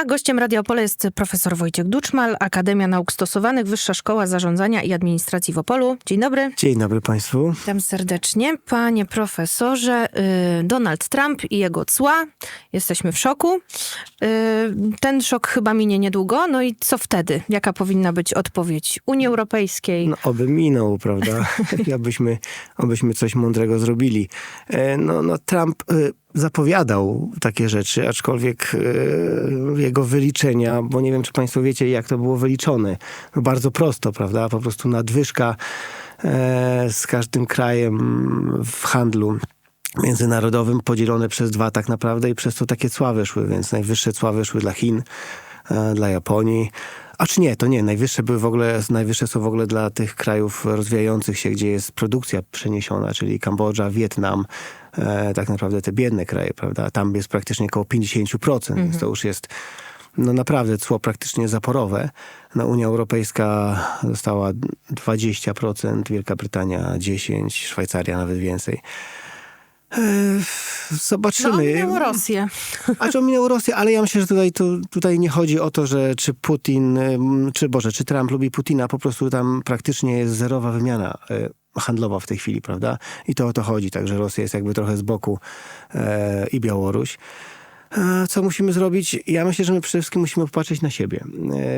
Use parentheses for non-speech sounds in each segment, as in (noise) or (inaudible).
A gościem Radia Opole jest profesor Wojciech Duczmal, Akademia Nauk Stosowanych, Wyższa Szkoła Zarządzania i Administracji w Opolu. Dzień dobry. Dzień dobry Państwu. Witam serdecznie. Panie profesorze, y, Donald Trump i jego cła. Jesteśmy w szoku. Y, Ten szok chyba minie niedługo. No i co wtedy? Jaka powinna być odpowiedź Unii Europejskiej? No, oby minął, prawda? (laughs) abyśmy, abyśmy coś mądrego zrobili. E, No, no Trump e, zapowiadał takie rzeczy, aczkolwiek e, jego wyliczenia, bo nie wiem, czy Państwo wiecie, jak to było wyliczone. No, bardzo prosto, prawda? Po prostu nadwyżka e, z każdym krajem w handlu międzynarodowym podzielone przez dwa tak naprawdę i przez to takie cła wyszły, więc najwyższe cła wyszły dla Chin, e, dla Japonii. A czy nie, to nie. Najwyższe były w ogóle, najwyższe są w ogóle dla tych krajów rozwijających się, gdzie jest produkcja przeniesiona, czyli Kambodża, Wietnam, e, tak naprawdę te biedne kraje, prawda? Tam jest praktycznie około 50%, więc to już jest no naprawdę cło praktycznie zaporowe. No, Unia Europejska dostała 20%, Wielka Brytania 10%, Szwajcaria nawet więcej. E, No, Zobaczymy. minęło Rosję. A czy ominął Rosję, ale ja myślę, że tutaj, tu, tutaj nie chodzi o to, że czy Putin, czy Boże, czy Trump lubi Putina, po prostu tam praktycznie jest zerowa wymiana y, handlowa w tej chwili, prawda? I to o to chodzi, także Rosja jest jakby trochę z boku e, i Białoruś. E, Co musimy zrobić? Ja myślę, że my przede wszystkim musimy popatrzeć na siebie.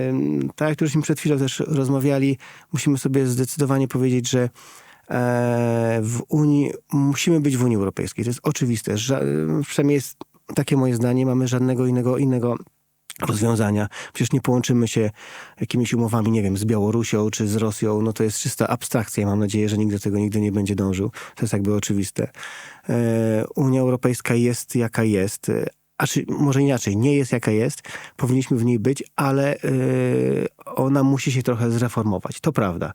Em, Tak jak żeśmy przed chwilą też rozmawiali, musimy sobie zdecydowanie powiedzieć, że e, w Unii, musimy być w Unii Europejskiej. To jest oczywiste. Ża- przynajmniej jest takie moje zdanie. Mamy żadnego innego, innego rozwiązania. Przecież nie połączymy się jakimiś umowami, nie wiem, z Białorusią czy z Rosją. No to jest czysta abstrakcja. Mam nadzieję, że nikt do tego nigdy nie będzie dążył. To jest jakby oczywiste. E, Unia Europejska jest jaka jest. E, A czy może inaczej, nie jest jaka jest, powinniśmy w niej być, ale e, ona musi się trochę zreformować. To prawda.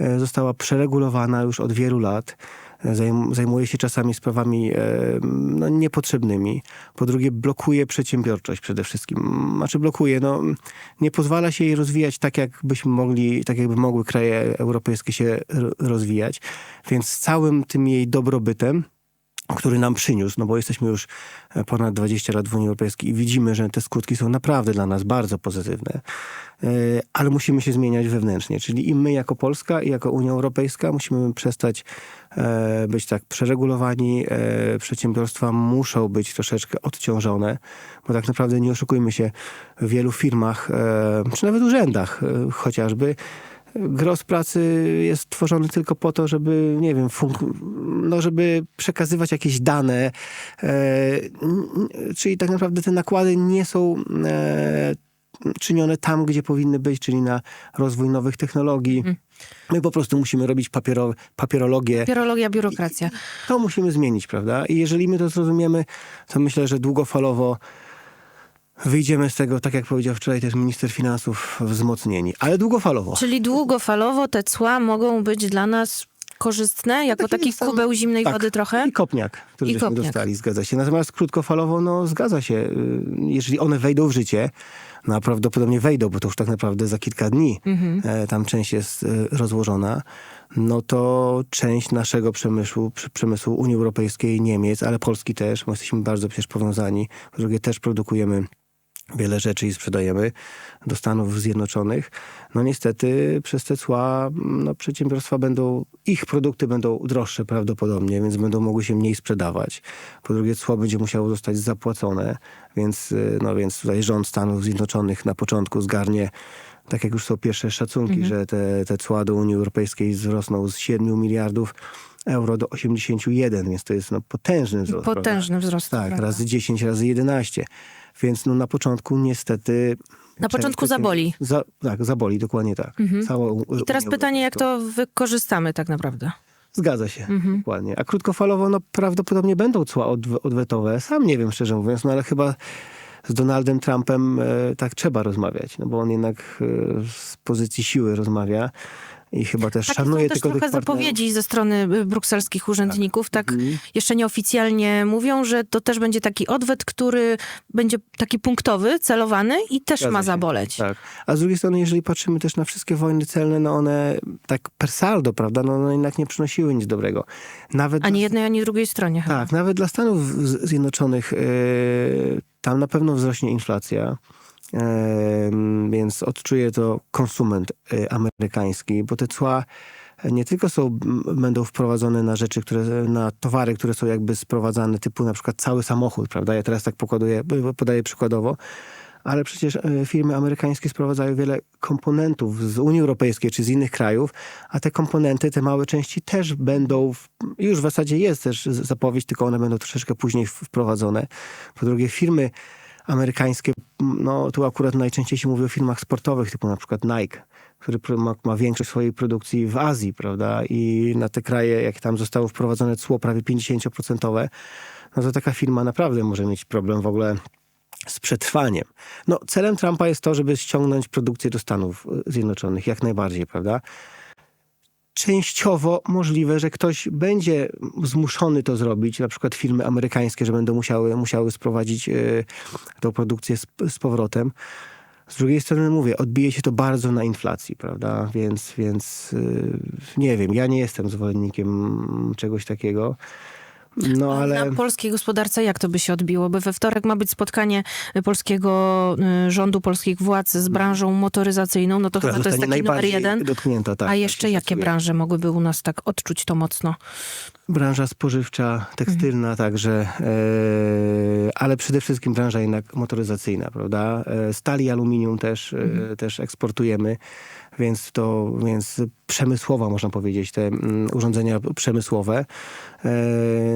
E, Została przeregulowana już od wielu lat. Zajm, zajmuje się czasami sprawami e, no, niepotrzebnymi. Po drugie, blokuje przedsiębiorczość przede wszystkim. Znaczy blokuje, no, nie pozwala się jej rozwijać tak, jakbyśmy mogli, tak jakby mogły kraje europejskie się ro- rozwijać. Więc całym tym jej dobrobytem, który nam przyniósł, no bo jesteśmy już e, ponad 20 lat w Unii Europejskiej i widzimy, że te skutki są naprawdę dla nas bardzo pozytywne. E, Ale musimy się zmieniać wewnętrznie, czyli i my jako Polska i jako Unia Europejska musimy przestać e, być tak przeregulowani. Przedsiębiorstwa muszą być troszeczkę odciążone, bo tak naprawdę nie oszukujmy się, w wielu firmach, czy nawet urzędach chociażby, Gros pracy jest tworzony tylko po to, żeby, nie wiem, no, żeby przekazywać jakieś dane. E, czyli tak naprawdę te nakłady nie są e, czynione tam, gdzie powinny być, czyli na rozwój nowych technologii. My po prostu musimy robić papiero, papierologię. Biurologia, biurokracja. To musimy zmienić, prawda? I jeżeli my to zrozumiemy, to myślę, że długofalowo wyjdziemy z tego, tak jak powiedział wczoraj też minister finansów, wzmocnieni. Ale długofalowo. Czyli długofalowo te cła mogą być dla nas korzystne, jako Taki taki sam- kubeł zimnej tak. wody trochę? I kopniak, który I żeśmy kopniak. dostali, zgadza się. Natomiast krótkofalowo, no zgadza się. Y, Jeżeli one wejdą w życie, no a prawdopodobnie wejdą, bo to już tak naprawdę za kilka dni Mhm. e, tam część jest e, rozłożona, no to część naszego przemysłu, przemysłu Unii Europejskiej, Niemiec, ale Polski też, bo jesteśmy bardzo przecież powiązani. Po drugie też produkujemy wiele rzeczy i sprzedajemy do Stanów Zjednoczonych. No niestety przez te cła no, przedsiębiorstwa będą, ich produkty będą droższe prawdopodobnie, więc będą mogły się mniej sprzedawać. Po drugie cło będzie musiało zostać zapłacone, więc, y, no, więc tutaj rząd Stanów Zjednoczonych na początku zgarnie tak jak już są pierwsze szacunki, że te, te cła do Unii Europejskiej wzrosną z 7 miliardów euro do 81, więc to jest no, potężny wzrost. prawda? Potężny wzrost. Tak, prawda? razy 10, razy 11. Więc no na początku niestety... Na początku zaboli. Za, tak, zaboli, dokładnie tak. Całą I teraz pytanie, jak to wykorzystamy tak naprawdę? Zgadza się, Mhm. dokładnie. A krótkofalowo no prawdopodobnie będą cła odw- odwetowe. Sam nie wiem, szczerze mówiąc, no ale chyba z Donaldem Trumpem e, tak trzeba rozmawiać, no bo on jednak e, z pozycji siły rozmawia i chyba też Takie szanuje tylko trochę tych zapowiedzi ze strony y, brukselskich urzędników. Tak, Mhm. jeszcze nieoficjalnie mówią, że to też będzie taki odwet, który będzie taki punktowy, celowany i też Zgadza ma zaboleć. Tak. A z drugiej strony, jeżeli patrzymy też na wszystkie wojny celne, no one tak per saldo, prawda, no one jednak nie przynosiły nic dobrego. Nawet Ani dla- jednej, ani drugiej stronie. chyba. Tak, nawet dla Stanów Zjednoczonych yy, tam na pewno wzrośnie inflacja. Więc odczuje to konsument y, amerykański, bo te cła nie tylko są, będą wprowadzone na rzeczy, które, na towary, które są jakby sprowadzane, typu na przykład cały samochód, prawda? Ja teraz tak pokładuję, podaję przykładowo, ale przecież e, firmy amerykańskie sprowadzają wiele komponentów z Unii Europejskiej czy z innych krajów, a te komponenty, te małe części też będą, w, już w zasadzie jest też zapowiedź, tylko one będą troszeczkę później wprowadzone. Po drugie, firmy amerykańskie, no tu akurat najczęściej się mówi o firmach sportowych, typu na przykład Nike, który ma, ma większość swojej produkcji w Azji, prawda? I na te kraje, jak tam zostało wprowadzone cło prawie 50%, no to taka firma naprawdę może mieć problem w ogóle z przetrwaniem. No, celem Trumpa jest to, żeby ściągnąć produkcję do Stanów Zjednoczonych, jak najbardziej, prawda? Częściowo możliwe, że ktoś będzie zmuszony to zrobić, na przykład firmy amerykańskie, że będą musiały, musiały sprowadzić y, tą produkcję z, z powrotem. Z drugiej strony mówię, odbije się to bardzo na inflacji, prawda? Więc, więc y, nie wiem, ja nie jestem zwolennikiem czegoś takiego. No ale. Na polskiej gospodarce jak to by się odbiło? Bo we wtorek ma być spotkanie polskiego y, rządu, polskich władz z branżą motoryzacyjną, no to która chyba to jest taki numer jeden. dotknięta, tak. A tak jeszcze jakie szacuje. branże mogłyby u nas tak odczuć to mocno? Branża spożywcza, tekstylna Mhm. także, e, ale przede wszystkim branża jednak motoryzacyjna, prawda? E, Stali aluminium też, e, Mhm. też eksportujemy, więc to, więc przemysłowa można powiedzieć, te mm, urządzenia przemysłowe. E,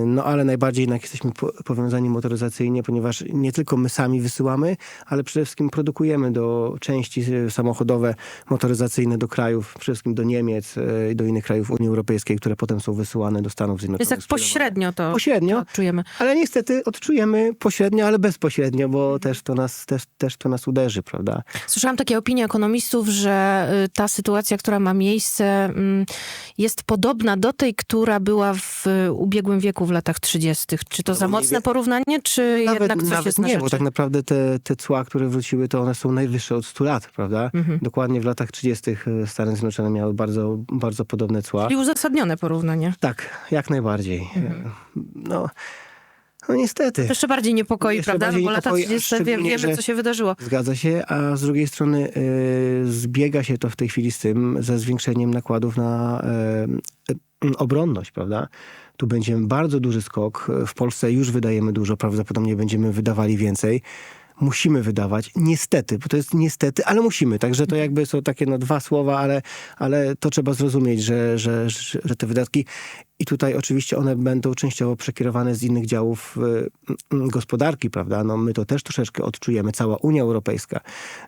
no ale najbardziej jednak jesteśmy po, powiązani motoryzacyjnie, ponieważ nie tylko my sami wysyłamy, ale przede wszystkim produkujemy do części e, samochodowe, motoryzacyjne do krajów, przede wszystkim do Niemiec e, i do innych krajów Unii Europejskiej, które potem są wysyłane do Stanów Zjednoczonych. Jest tak pośrednio to, Pośrednio, to czujemy. ale niestety odczujemy pośrednio, ale bezpośrednio, bo też to nas, też, też to nas uderzy, prawda? Słyszałam takie opinie ekonomistów, że y, ta sytuacja, która ma miejsce, jest podobna do tej, która była w ubiegłym wieku, w latach 30. Czy to No za mocne wie- porównanie, czy jednak coś jest na nie, rzeczy? bo tak naprawdę te, te cła, które wróciły, to one są najwyższe od 100 lat, prawda? Mhm. Dokładnie w latach 30. Stany Zjednoczone miały bardzo, bardzo podobne cła. Czyli uzasadnione porównanie. Tak, jak najbardziej. Mhm. No, no niestety. To jeszcze bardziej niepokoi, Jeszcze prawda? No bardziej bo lata niepokoi, a 30. wie, wiemy, że- co się wydarzyło. Zgadza się, a z drugiej strony y, zbiega się to w tej chwili z tym, ze zwiększeniem nakładów na y, y, obronność, prawda? Tu będzie bardzo duży skok. W Polsce już wydajemy dużo, prawdopodobnie będziemy wydawali więcej. Musimy wydawać, niestety, bo to jest niestety, ale musimy. Także to jakby są takie no, dwa słowa, ale, ale to trzeba zrozumieć, że, że, że, te wydatki i tutaj oczywiście one będą częściowo przekierowane z innych działów y, gospodarki, prawda? No my to też troszeczkę odczujemy, cała Unia Europejska.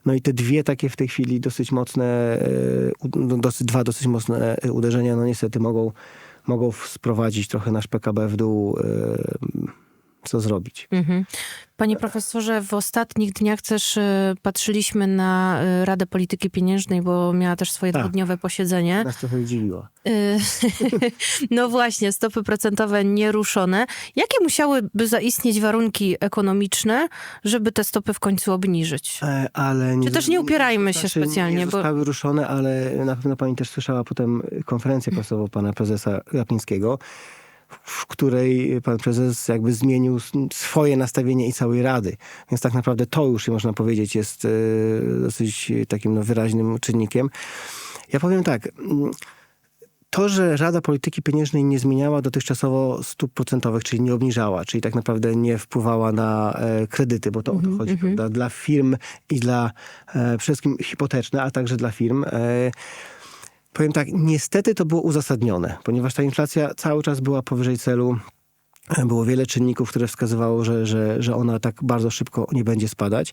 No i te dwie takie w tej chwili dosyć mocne, y, no, dosyć, dwa dosyć mocne y, uderzenia, no niestety mogą, mogą sprowadzić trochę nasz PKB w dół. Co zrobić? Mhm. Panie profesorze, w ostatnich dniach też y, patrzyliśmy na y, Radę Polityki Pieniężnej, bo miała też swoje Tak. dwudniowe posiedzenie. Nas trochę zdziwiło. Y, (laughs) No właśnie, stopy procentowe nieruszone. Jakie musiałyby zaistnieć warunki ekonomiczne, żeby te stopy w końcu obniżyć? E, Ale Czy też nie upierajmy się znaczy, specjalnie, Nie bo- zostały ruszone, ale na pewno pani też słyszała potem konferencję prasową pana prezesa Glapińskiego, w której pan prezes jakby zmienił swoje nastawienie i całej rady. Więc tak naprawdę to już, można powiedzieć, jest e, dosyć takim no, wyraźnym czynnikiem. Ja powiem tak. mm, To, że Rada Polityki Pieniężnej nie zmieniała dotychczasowo stóp procentowych, czyli nie obniżała, czyli tak naprawdę nie wpływała na e, kredyty, bo to o to chodzi, prawda? Dla firm i dla e, przede wszystkim hipoteczne, a także dla firm. E, powiem tak, niestety to było uzasadnione, ponieważ ta inflacja cały czas była powyżej celu. Było wiele czynników, które wskazywało, że, że, że ona tak bardzo szybko nie będzie spadać.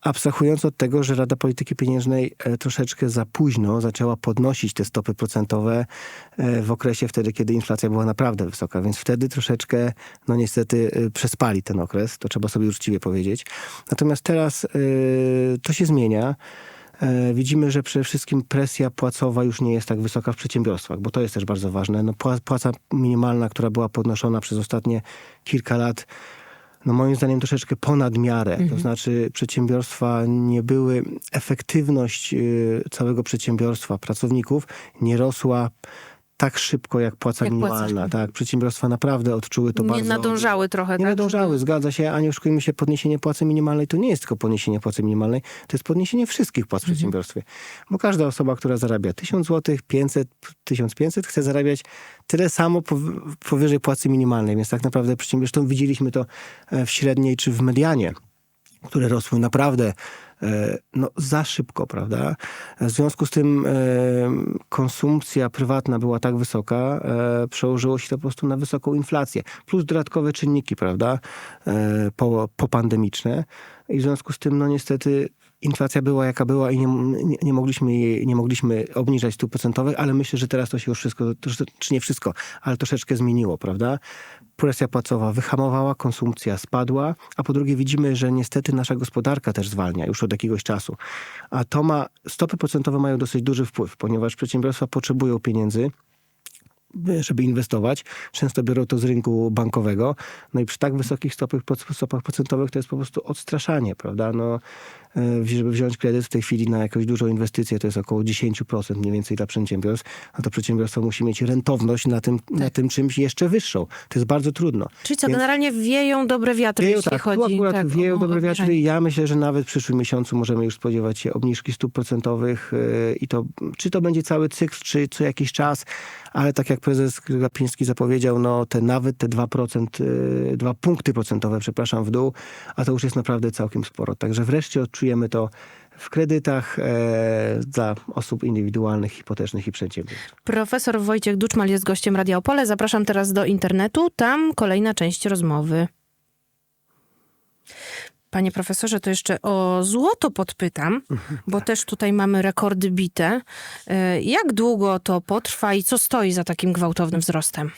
Abstrahując od tego, że Rada Polityki Pieniężnej e, troszeczkę za późno zaczęła podnosić te stopy procentowe e, w okresie wtedy, kiedy inflacja była naprawdę wysoka, więc wtedy troszeczkę, no niestety, e, przespali ten okres, to trzeba sobie uczciwie powiedzieć. Natomiast teraz e, to się zmienia. E, Widzimy, że przede wszystkim presja płacowa już nie jest tak wysoka w przedsiębiorstwach, bo to jest też bardzo ważne. No, pła- płaca minimalna, która była podnoszona przez ostatnie kilka lat, no moim zdaniem troszeczkę ponad miarę. To znaczy przedsiębiorstwa nie były, efektywność y, całego przedsiębiorstwa, pracowników nie rosła tak szybko jak płaca Jak płaca. minimalna. Tak, przedsiębiorstwa naprawdę odczuły to nie bardzo. nadążały trochę. Nie tak? nadążały, zgadza się, a nie oszukujmy się, podniesienie płacy minimalnej to nie jest tylko podniesienie płacy minimalnej, to jest podniesienie wszystkich płac w Mhm. przedsiębiorstwie. Bo każda osoba, która zarabia 1000 zł, 500, 1500, chce zarabiać tyle samo pow- powyżej płacy minimalnej, więc tak naprawdę przedsiębiorstwom widzieliśmy to e, w średniej czy w medianie które rosły naprawdę no, za szybko, prawda? W związku z tym e, konsumpcja prywatna była tak wysoka, e, przełożyło się to po prostu na wysoką inflację, plus dodatkowe czynniki, prawda, e, po, popandemiczne. I w związku z tym, no niestety, inflacja była jaka była i nie, nie, nie, mogliśmy, jej, nie mogliśmy obniżać stóp procentowych, ale myślę, że teraz to się już wszystko, czy nie wszystko, ale troszeczkę zmieniło, prawda? Presja płacowa wyhamowała, konsumpcja spadła, a po drugie widzimy, że niestety nasza gospodarka też zwalnia już od jakiegoś czasu. A to ma, stopy procentowe mają dosyć duży wpływ, ponieważ przedsiębiorstwa potrzebują pieniędzy, żeby inwestować. Często biorą to z rynku bankowego. No i przy tak wysokich stopach, stopach procentowych to jest po prostu odstraszanie, prawda? No, e, żeby wziąć kredyt w tej chwili na jakąś dużą inwestycję, to jest około 10% mniej więcej dla przedsiębiorstw, a to przedsiębiorstwo musi mieć rentowność na tym, na tym czymś jeszcze wyższą. To jest bardzo trudno. Czyli co, Więc- generalnie wieją dobre wiatry, Wieją, jeśli tak, chodzi tu akurat tak, wieją o dobre wiatry. Ja myślę, że nawet w przyszłym miesiącu możemy już spodziewać się obniżki stóp procentowych yy, i to, czy to będzie cały cykl, czy co jakiś czas, ale tak jak prezes Glapiński zapowiedział, no te nawet te 2%, yy, 2 punkty procentowe, przepraszam, w dół, a to już jest naprawdę całkiem sporo. Także wreszcie odczujemy to w kredytach e, dla osób indywidualnych, hipotecznych i przedsiębiorstw. Profesor Wojciech Duczmal jest gościem Radia Opole. Zapraszam teraz do internetu. Tam kolejna część rozmowy. Panie profesorze, to jeszcze o złoto podpytam, (laughs) bo też tutaj mamy rekordy bite. E, Jak długo to potrwa i co stoi za takim gwałtownym wzrostem?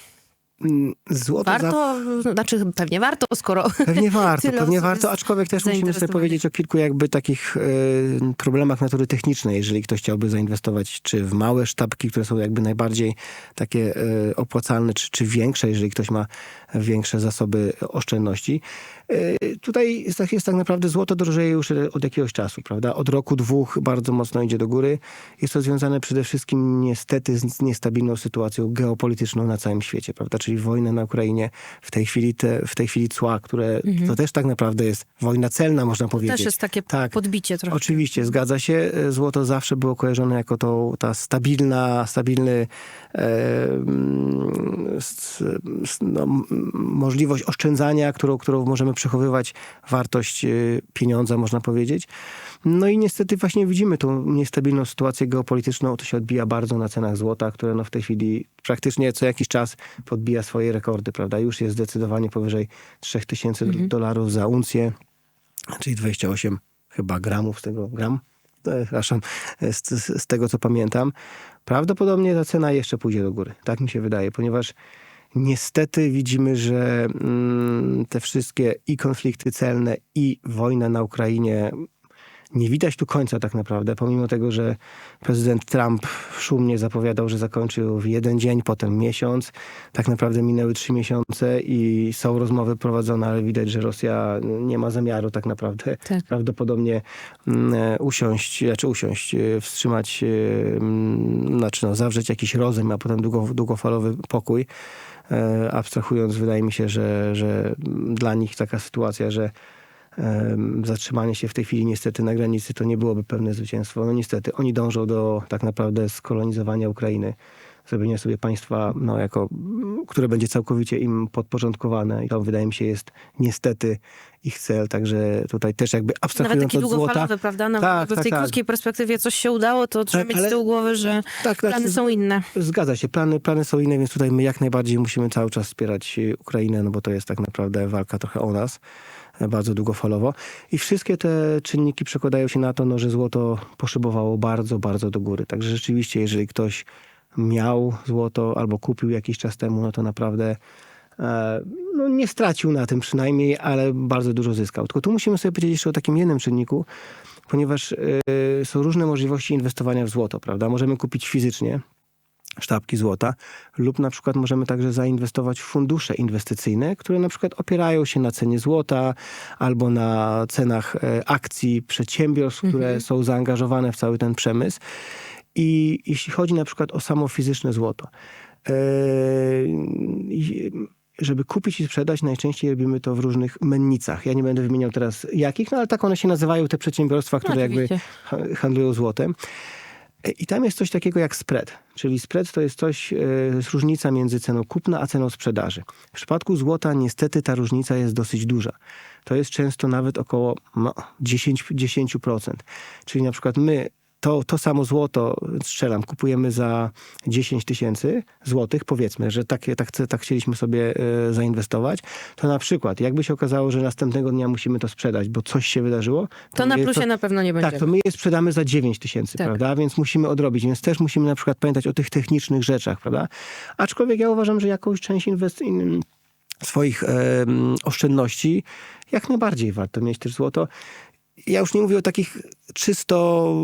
Mm, Złoto za- Warto, znaczy pewnie warto, skoro Pewnie warto, (laughs) pewnie warto, aczkolwiek też musimy sobie powiedzieć o kilku jakby takich e, problemach natury technicznej, jeżeli ktoś chciałby zainwestować czy w małe sztabki, które są jakby najbardziej takie e, opłacalne, czy, czy większe, jeżeli ktoś ma większe zasoby oszczędności. E, tutaj jest tak, jest tak naprawdę złoto drożeje już od jakiegoś czasu, prawda? Od roku, dwóch bardzo mocno idzie do góry. Jest to związane przede wszystkim niestety z niestabilną sytuacją geopolityczną na całym świecie, prawda? Czyli wojna na Ukrainie, w tej chwili, te, w tej chwili cła, które to też tak naprawdę jest wojna celna, można powiedzieć. też jest takie Tak. podbicie trochę. Oczywiście, zgadza się. Złoto zawsze było kojarzone jako to, ta stabilna, stabilny e, s, s, no, możliwość oszczędzania, którą, którą możemy przechowywać wartość e, pieniądza, można powiedzieć. No i niestety właśnie widzimy tą niestabilną sytuację geopolityczną. To się odbija bardzo na cenach złota, które no w tej chwili praktycznie co jakiś czas podbija swoje rekordy, prawda? Już jest zdecydowanie powyżej 3000 dolarów za uncję czyli 28 chyba gramów z tego, gram, przepraszam, z, z, z tego co pamiętam. Prawdopodobnie ta cena jeszcze pójdzie do góry. Tak mi się wydaje, ponieważ niestety widzimy, że mm, te wszystkie i konflikty celne, i wojna na Ukrainie nie widać tu końca tak naprawdę, pomimo tego, że prezydent Trump szumnie zapowiadał, że zakończy ją w jeden dzień, potem miesiąc. Tak naprawdę minęły trzy miesiące i są rozmowy prowadzone, ale widać, że Rosja nie ma zamiaru tak naprawdę Tak. prawdopodobnie mm, usiąść, znaczy usiąść, e, wstrzymać, e, mm, znaczy no, zawrzeć jakiś rozejm, a potem długo, długofalowy pokój. E, Abstrahując, wydaje mi się, że, że dla nich taka sytuacja, że zatrzymanie się w tej chwili niestety na granicy to nie byłoby pewne zwycięstwo. No niestety, oni dążą do tak naprawdę skolonizowania Ukrainy, zrobienia sobie państwa, no, jako, które będzie całkowicie im podporządkowane i to wydaje mi się jest niestety ich cel, także tutaj też jakby Nawet abstrahując taki od złota. długofalowy, prawda? Nawet Tak, w tak, tej tak. krótkiej perspektywie coś się udało, to trzeba Tak, mieć ale- z tyłu głowy, że Tak, plany są inne. Zgadza się, plany, plany są inne, więc tutaj my jak najbardziej musimy cały czas wspierać e, Ukrainę, no bo to jest tak naprawdę walka trochę o nas, bardzo długofalowo. I wszystkie te czynniki przekładają się na to, no, że złoto poszybowało bardzo, bardzo do góry. Także rzeczywiście, jeżeli ktoś miał złoto albo kupił jakiś czas temu, no to naprawdę e, no, nie stracił na tym przynajmniej, ale bardzo dużo zyskał. Tylko tu musimy sobie powiedzieć jeszcze o takim jednym czynniku, ponieważ e, są różne możliwości inwestowania w złoto, prawda? Możemy kupić fizycznie, sztabki złota, lub na przykład możemy także zainwestować w fundusze inwestycyjne, które na przykład opierają się na cenie złota albo na cenach e, akcji przedsiębiorstw, które są zaangażowane w cały ten przemysł. I jeśli chodzi na przykład o samo fizyczne złoto, i- żeby kupić i sprzedać, najczęściej robimy to w różnych mennicach. Ja nie będę wymieniał teraz jakich, no ale tak one się nazywają, te przedsiębiorstwa, które jakby oczywiście. ha- handlują złotem. E, I tam jest coś takiego jak spread, czyli spread to jest coś, jest różnica między ceną kupna a ceną sprzedaży. W przypadku złota niestety ta różnica jest dosyć duża. To jest często nawet około no, 10, 10%. Czyli na przykład my to, to samo złoto, strzelam, kupujemy za 10 tysięcy złotych, powiedzmy, że takie, tak, tak chcieliśmy sobie e, zainwestować, to na przykład jakby się okazało, że następnego dnia musimy to sprzedać, bo coś się wydarzyło, To na my plusie na pewno nie będziemy. tak, to my je sprzedamy za 9 tysięcy, Tak. prawda? Więc musimy odrobić. Więc też musimy na przykład pamiętać o tych technicznych rzeczach, prawda? Aczkolwiek ja uważam, że jakąś część inwest- in- swoich em, oszczędności jak najbardziej warto mieć też złoto. Ja już nie mówię o takich czysto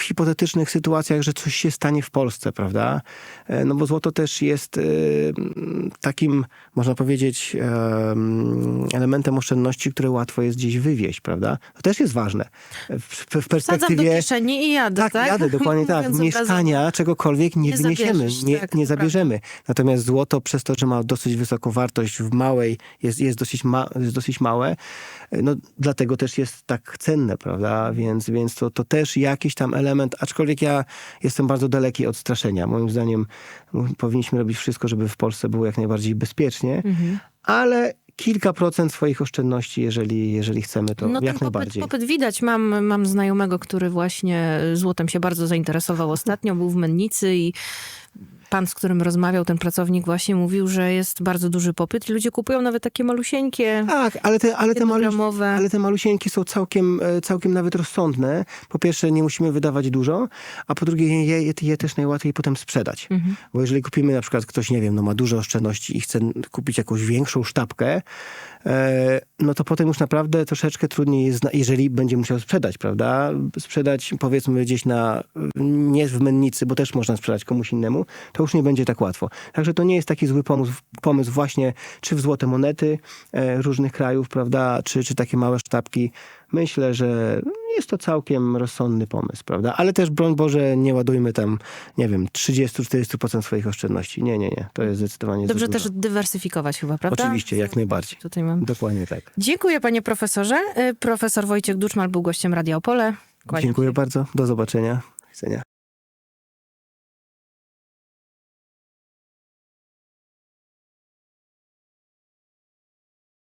hipotetycznych sytuacjach, że coś się stanie w Polsce, prawda? E, No bo złoto też jest e, takim, można powiedzieć, em, elementem oszczędności, które łatwo jest gdzieś wywieźć, prawda? To też jest ważne. W, w Wsadzam do perspektywie... kieszeni i jadę, tak? Tak, jadę, dokładnie tak. (laughs) Mieszkania, czegokolwiek nie, Nie wyniesiemy, nie, tak, nie prawda. zabierzemy. Natomiast złoto przez to, że ma dosyć wysoką wartość w małej, jest, jest, dosyć, ma, jest dosyć małe, no dlatego też jest tak cenne, prawda? Więc, więc to, to też jakiś tam element, aczkolwiek ja jestem bardzo daleki od straszenia. Moim zdaniem powinniśmy robić wszystko, żeby w Polsce było jak najbardziej bezpiecznie, Mhm. ale kilka procent swoich oszczędności, jeżeli, jeżeli chcemy, to No ten jak popyt, najbardziej. popyt widać. Mam, mam znajomego, który właśnie złotem się bardzo zainteresował ostatnio, był w Mennicy i pan, z którym rozmawiał, ten pracownik właśnie mówił, że jest bardzo duży popyt i ludzie kupują nawet takie malusieńkie, Tak, ale te, ale te, malu, ale te malusieńki są całkiem, e, całkiem nawet rozsądne. Po pierwsze, nie musimy wydawać dużo, a po drugie, je, je, je też najłatwiej potem sprzedać. Mhm. Bo jeżeli kupimy na przykład, ktoś, nie wiem, no ma dużo oszczędności i chce kupić jakąś większą sztabkę, e, no to potem już naprawdę troszeczkę trudniej jest, jeżeli będzie musiał sprzedać, prawda? Sprzedać powiedzmy gdzieś na, nie w mennicy, bo też można sprzedać komuś innemu, to już nie będzie tak łatwo. Także to nie jest taki zły pomysł, pomysł właśnie, czy w złote monety e, różnych krajów, prawda, czy, czy takie małe sztabki. Myślę, że jest to całkiem rozsądny pomysł, prawda? Ale też, broń Boże, nie ładujmy tam, nie wiem, 30-40% swoich oszczędności. Nie, nie, nie. To jest zdecydowanie Dobrze też dywersyfikować chyba, prawda? Oczywiście, jak najbardziej. Tutaj mam. Dokładnie tak. Dziękuję panie profesorze. Y, Profesor Wojciech Duczmal był gościem Radia Opole. Dziękuję się. bardzo. Do zobaczenia. Do widzenia.